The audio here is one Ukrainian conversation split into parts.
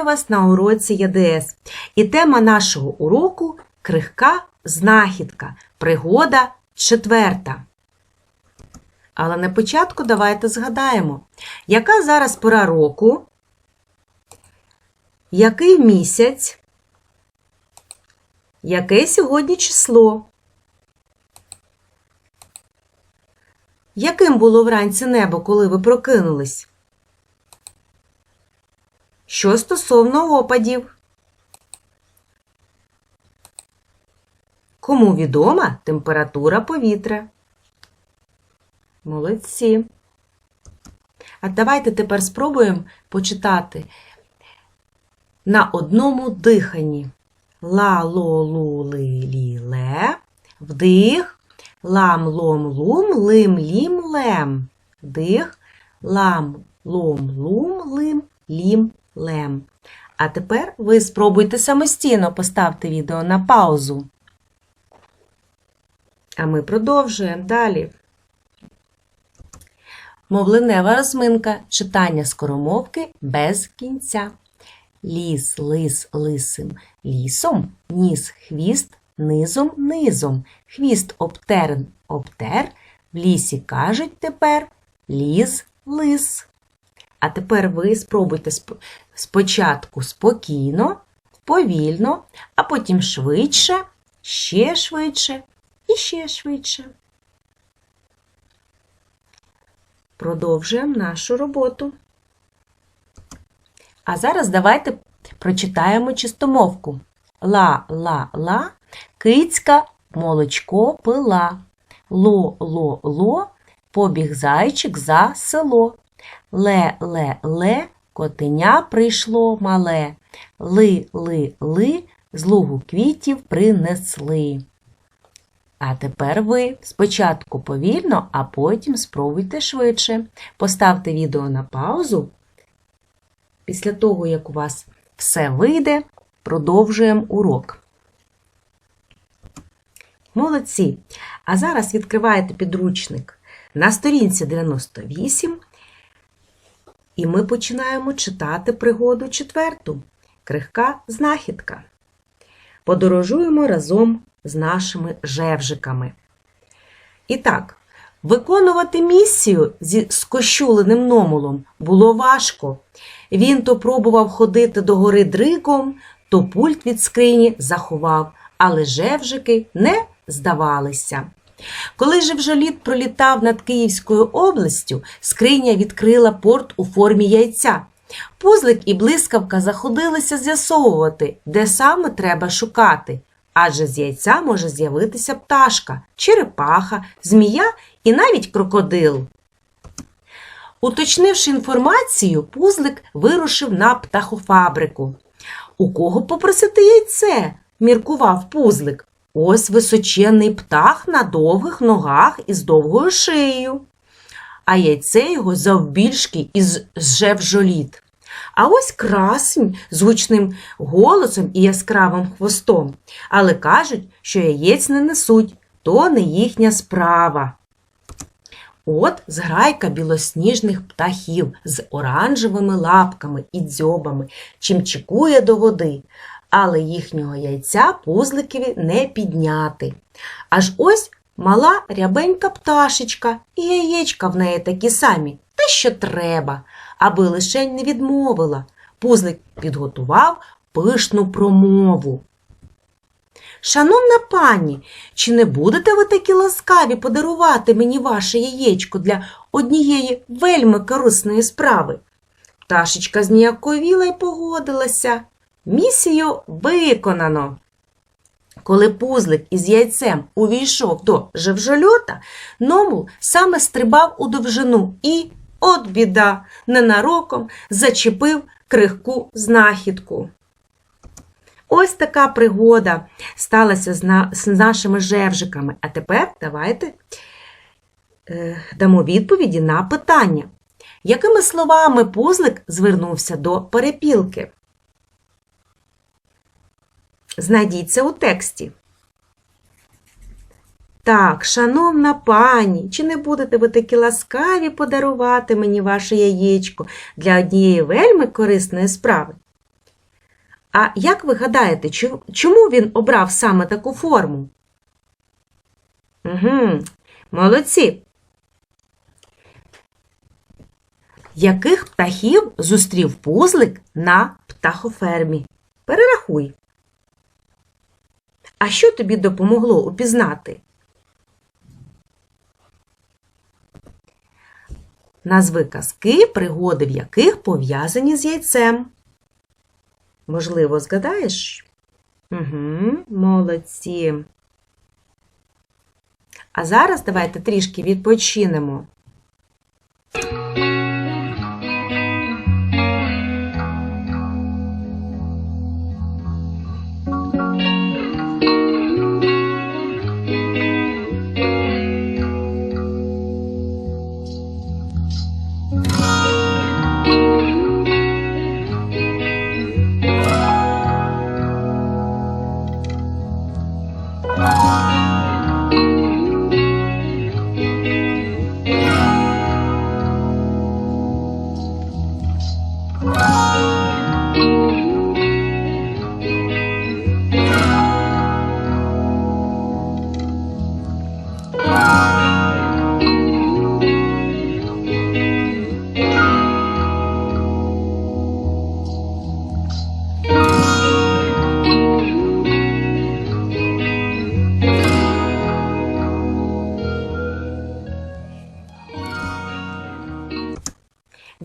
Вітаю вас на уроці ЄДС. І тема нашого уроку крихка знахідка. Пригода четверта. Але на початку давайте згадаємо, яка зараз пора року, який місяць, яке сьогодні число. Яким було вранці небо, коли ви прокинулись? Що стосовно опадів? Кому відома температура повітря? Молодці. А давайте тепер спробуємо почитати на одному диханні. ла ло лу ли лі ле вдих, лам лом лум лим лім лем. Вдих, лам лом лум лим лім лем. А тепер ви спробуйте самостійно поставити відео на паузу. А ми продовжуємо далі. Мовленева розминка читання скоромовки без кінця. Ліс, лис, лисим, лісом, ніс, хвіст, низом, низом. Хвіст обтерн, обтер. В лісі кажуть тепер ліз, лис. А тепер ви спробуйте спочатку спокійно, повільно, а потім швидше, ще швидше і ще швидше. Продовжуємо нашу роботу. А зараз давайте прочитаємо чистомовку. Ла-ла-ла, кицька молочко пила. Ло-ло-ло, побіг зайчик за село. Ле-ле-ле, котеня прийшло мале. Ли-ли-ли, з квітів принесли. А тепер ви спочатку повільно, а потім спробуйте швидше. Поставте відео на паузу. Після того, як у вас все вийде, продовжуємо урок. Молодці! А зараз відкриваєте підручник на сторінці 98, і ми починаємо читати пригоду четверту. Крихка знахідка. Подорожуємо разом з нашими жевжиками. І так, виконувати місію зі скощуленим номулом було важко. Він то пробував ходити до гори дригом, то пульт від скрині заховав, але жевжики не здавалися. Коли жевжоліт пролітав над Київською областю, скриня відкрила порт у формі яйця. Пузлик і блискавка заходилися з'ясовувати, де саме треба шукати, адже з яйця може з'явитися пташка, черепаха, змія і навіть крокодил. Уточнивши інформацію, пузлик вирушив на птахофабрику. У кого попросити яйце? міркував пузлик. Ось височенний птах на довгих ногах із довгою шиєю. А яйце його завбільшки із жевжоліт. А ось красень з гучним голосом і яскравим хвостом. Але кажуть, що яєць не несуть, то не їхня справа. От зграйка білосніжних птахів з оранжевими лапками і дзьобами чимчикує до води, але їхнього яйця пузликові не підняти. Аж ось мала рябенька пташечка, і яєчка в неї такі самі, те, що треба, аби лишень не відмовила. Пузлик підготував пишну промову. Шановна пані, чи не будете ви такі ласкаві подарувати мені ваше яєчко для однієї вельми корисної справи? Пташечка зніяковіла й погодилася. Місію виконано. Коли пузлик із яйцем увійшов до жевжольота, Номул саме стрибав у довжину і, от біда, ненароком зачепив крихку знахідку. Ось така пригода сталася з, нашими жевжиками. А тепер давайте е, дамо відповіді на питання. Якими словами пузлик звернувся до перепілки? Знайдіться у тексті. Так, шановна пані, чи не будете ви такі ласкаві подарувати мені ваше яєчко для однієї вельми корисної справи? А як ви гадаєте, чому він обрав саме таку форму? Угу, молодці. Яких птахів зустрів пузлик на птахофермі? Перерахуй. А що тобі допомогло упізнати? Назви казки, пригоди в яких пов'язані з яйцем. Можливо, згадаєш? Угу, молодці. А зараз давайте трішки відпочинемо.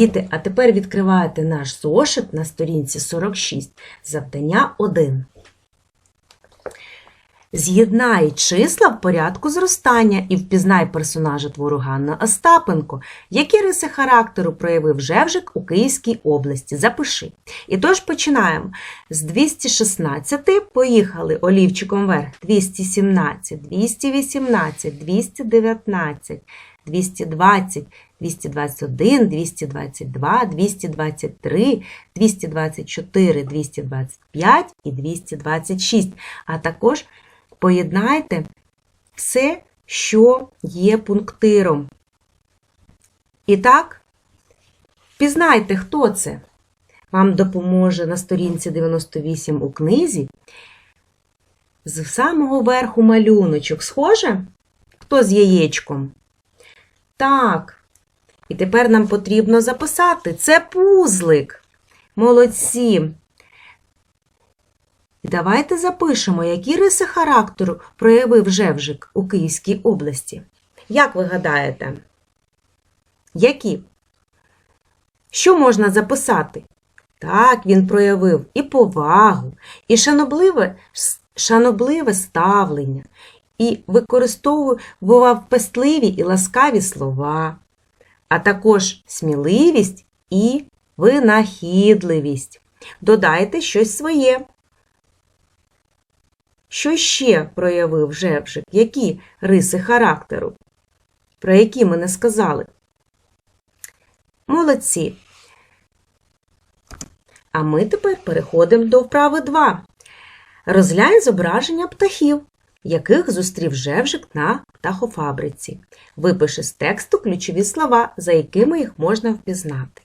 Діти, а тепер відкриваєте наш зошит на сторінці 46. Завдання 1. З'єднай числа в порядку зростання і впізнай персонажа твору Ганна Остапенко. Які риси характеру проявив Жевжик у Київській області? Запиши. І тож починаємо. З 216 поїхали олівчиком вверх. 217, 218, 219, 220, 221, 222, 223, 224, 225 і 226. А також поєднайте все, що є пунктиром. І так, пізнайте, хто це. Вам допоможе на сторінці 98 у книзі. З самого верху малюночок. Схоже? Хто з яєчком? Так. І тепер нам потрібно записати. Це пузлик. Молодці. Давайте запишемо, які риси характеру проявив Жевжик у Київській області. Як ви гадаєте? Які? Що можна записати? Так, він проявив і повагу, і шанобливе, шанобливе ставлення, і використовував пестливі і ласкаві слова, а також сміливість і винахідливість. Додайте щось своє. Що ще проявив Жевжик? Які риси характеру? Про які ми не сказали? Молодці. А ми тепер переходимо до вправи 2. Розглянь зображення птахів, яких зустрів Жевжик на птахофабриці. Випиши з тексту ключові слова, за якими їх можна впізнати.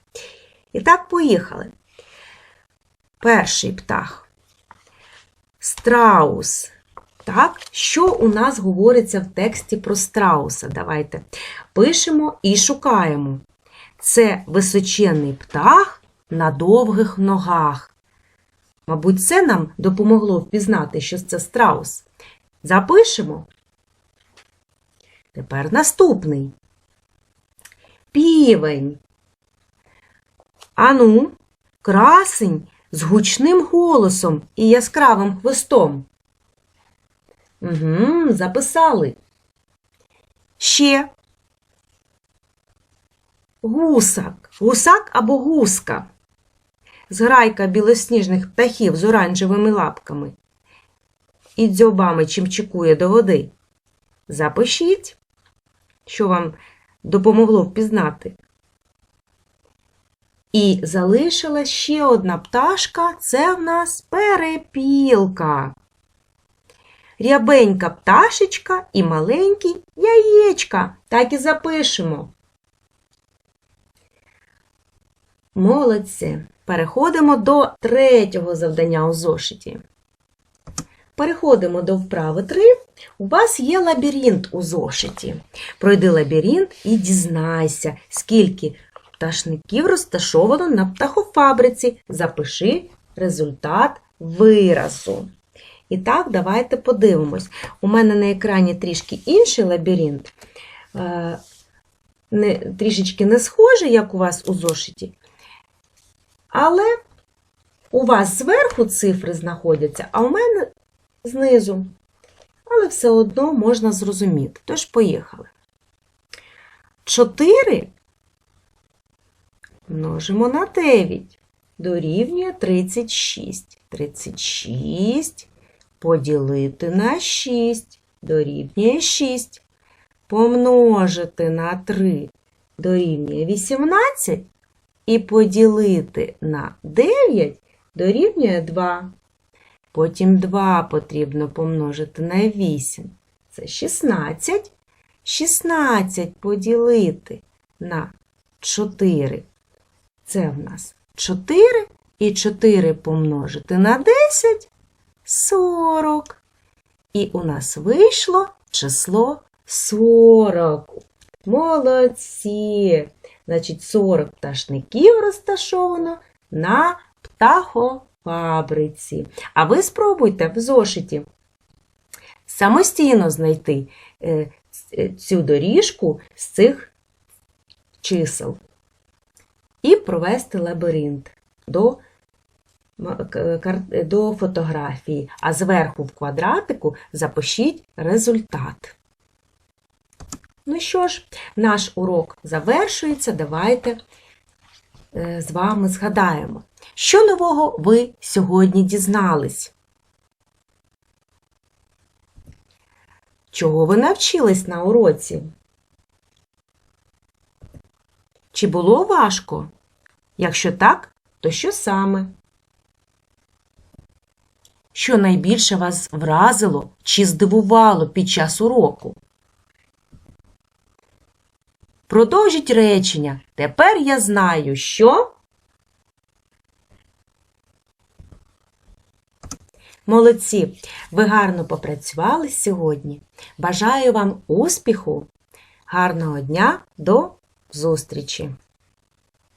І так, поїхали. Перший птах. Страус. Так, що у нас говориться в тексті про страуса? Давайте пишемо і шукаємо. Це височенний птах на довгих ногах. Мабуть, це нам допомогло впізнати, що це страус. Запишемо. Тепер наступний. Півень. Ану, красень з гучним голосом і яскравим хвостом. Угу, Записали. Ще гусак, гусак або гуска. Зграйка білосніжних птахів з оранжевими лапками і дзьобами чимчикує до води. Запишіть, що вам допомогло впізнати. І залишилась ще одна пташка це в нас перепілка. Рябенька пташечка і маленькі яєчка. Так і запишемо. Молодці. Переходимо до третього завдання у зошиті. Переходимо до вправи 3. У вас є лабіринт у зошиті. Пройди лабіринт і дізнайся, скільки пташників розташовано на птахофабриці. Запиши результат виразу. І так, давайте подивимось. У мене на екрані трішки інший лабіринт. Е, Не, трішечки не схожий, як у вас у зошиті. Але у вас зверху цифри знаходяться, а у мене знизу. Але все одно можна зрозуміти. Тож поїхали. 4 множимо на 9 дорівнює 36. 36 поділити на 6 дорівнює 6. Помножити на 3 дорівнює 18 і поділити на 9 дорівнює 2. Потім 2 потрібно помножити на 8. Це 16. 16 поділити на 4. Це в нас 4. І 4 помножити на 10 40. І у нас вийшло число 40. Молодці! Значить, 40 пташників розташовано на птахофабриці. А ви спробуйте в зошиті самостійно знайти е, цю доріжку з цих чисел і провести лабіринт до, кар- до фотографії, а зверху в квадратику запишіть результат. Ну що ж, наш урок завершується. Давайте е, з вами згадаємо, що нового ви сьогодні дізнались? Чого ви навчились на уроці? Чи було важко? Якщо так, то що саме? Що найбільше вас вразило чи здивувало під час уроку? Продовжіть речення. Тепер я знаю, що. Молодці! Ви гарно попрацювали сьогодні. Бажаю вам успіху, гарного дня, до зустрічі!